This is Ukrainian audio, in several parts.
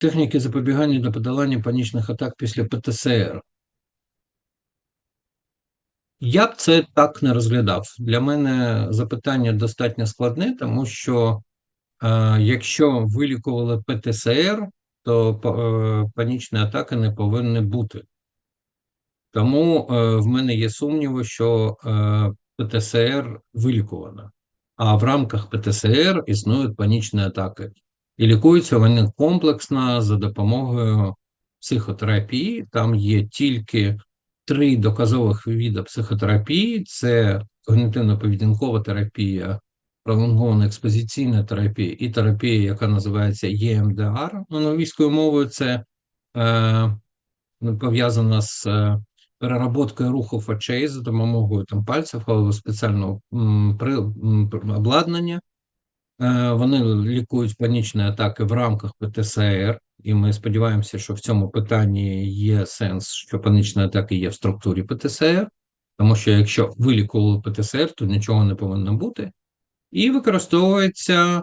техніки запобігання та подолання панічних атак після ПТСР. Я б це так не розглядав. Для мене запитання достатньо складне, тому що е, якщо вилікували ПТСР, то е, панічні атаки не повинні бути. Тому е, в мене є сумніви, що е, ПТСР вилікувана, а в рамках ПТСР існують панічні атаки. І лікуються вони комплексно за допомогою психотерапії. Там є тільки три доказових види психотерапії: це когнітивно-поведінкова терапія, пролонгована експозиційна терапія і терапія, яка називається ЄМДР англійською мовою. Це е, пов'язана з е, переработкою руху очей за допомогою там пальців або спеціального м, при, м, обладнання. Е, вони лікують панічні атаки в рамках ПТСР, і ми сподіваємося, що в цьому питанні є сенс, що панічні атаки є в структурі ПТСР, тому що якщо вилікували ПТСР, то нічого не повинно бути. І використовується е,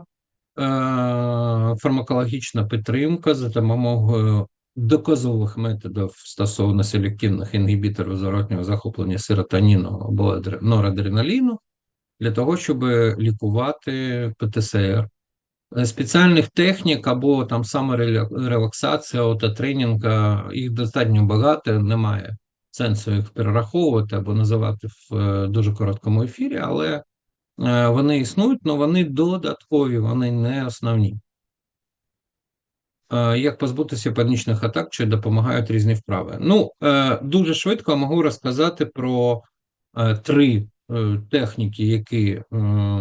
фармакологічна підтримка за допомогою доказових методів стосовно селективних інгібіторів зворотнього захоплення серотоніну або норадреналіну, для того, щоб лікувати ПТСР. Е, спеціальних технік або там саморелаксація, ототренінга, їх достатньо багато, немає сенсу їх перераховувати або називати в е, дуже короткому ефірі, але е, вони існують, але вони додаткові, вони не основні. Як позбутися панічних атак, чи допомагають різні вправи? Ну, дуже швидко можу розказати про три Е, техніки, які е,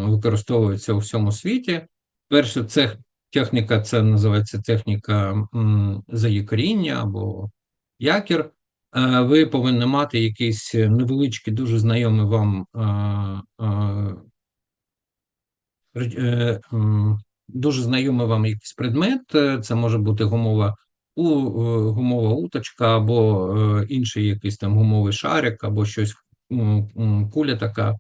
використовуються у всьому світі. Перше, це техніка, це називається техніка заякоріння або якір. Е, ви повинні мати якийсь невеличкий, дуже знайомий вам дуже знайомий вам якийсь предмет. Це може бути гумова гумова уточка, або інший якийсь там гумовий шарик, або щось куля така,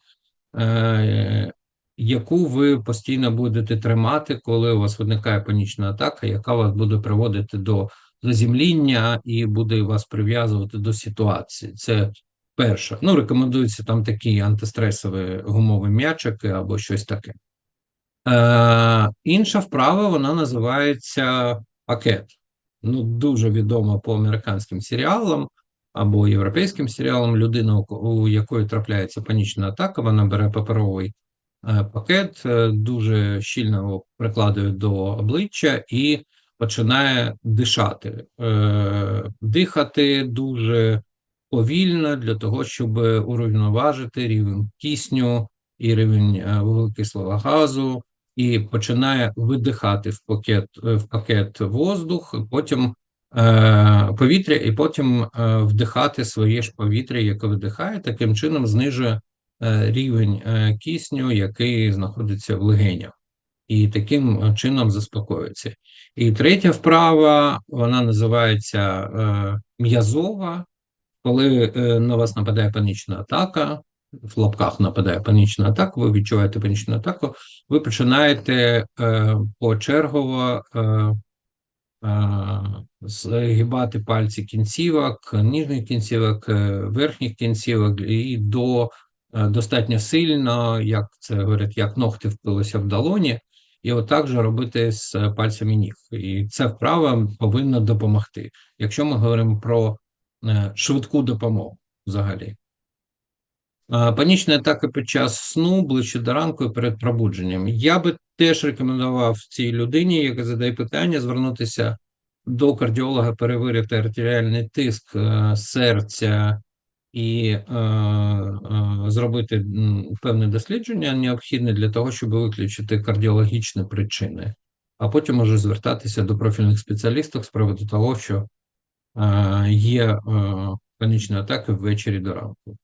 е, яку ви постійно будете тримати, коли у вас виникає панічна атака, яка вас буде приводити до заземління і буде вас прив'язувати до ситуації. Це перше. Ну, рекомендуються там такі антистресові гумові м'ячики або щось таке. Е, Інша вправа вона називається пакет. Ну, дуже відома по американським серіалам або європейським серіалом людина, у якої трапляється панічна атака, вона бере паперовий е, пакет, е, дуже щільно його прикладує до обличчя і починає дишати, е, дихати дуже повільно для того, щоб урівноважити рівень кисню і рівень вуглекислого газу. І починає видихати в пакет в пакет воздух, потім повітря, і потім е, вдихати своє ж повітря, яке видихає, таким чином знижує е, рівень кисню, який знаходиться в легенях, і таким чином заспокоюється. І третя вправа, вона називається м'язова, коли на вас нападає панічна атака. В лапках нападає панічна атака, ви відчуваєте панічну атаку, ви починаєте е, почергово е, згибати пальці кінцівок, ніжних кінцівок, е, верхніх кінцівок і до е, достатньо сильно, як це говорять, як ногти впилися в долоні, і отак же робити з пальцями ніг. І ця вправа повинна допомогти, якщо ми говоримо про е, швидку допомогу взагалі. Панічні атаки під час сну ближче до ранку і перед пробудженням. Я би теж рекомендував цій людині, яка задає питання, звернутися до кардіолога, перевірити артеріальний тиск е, серця і е, е, зробити певне дослідження, необхідне для того, щоб виключити кардіологічні причини, а потім може звертатися до профільних спеціалістів з приводу того, що є панічні атаки ввечері до ранку.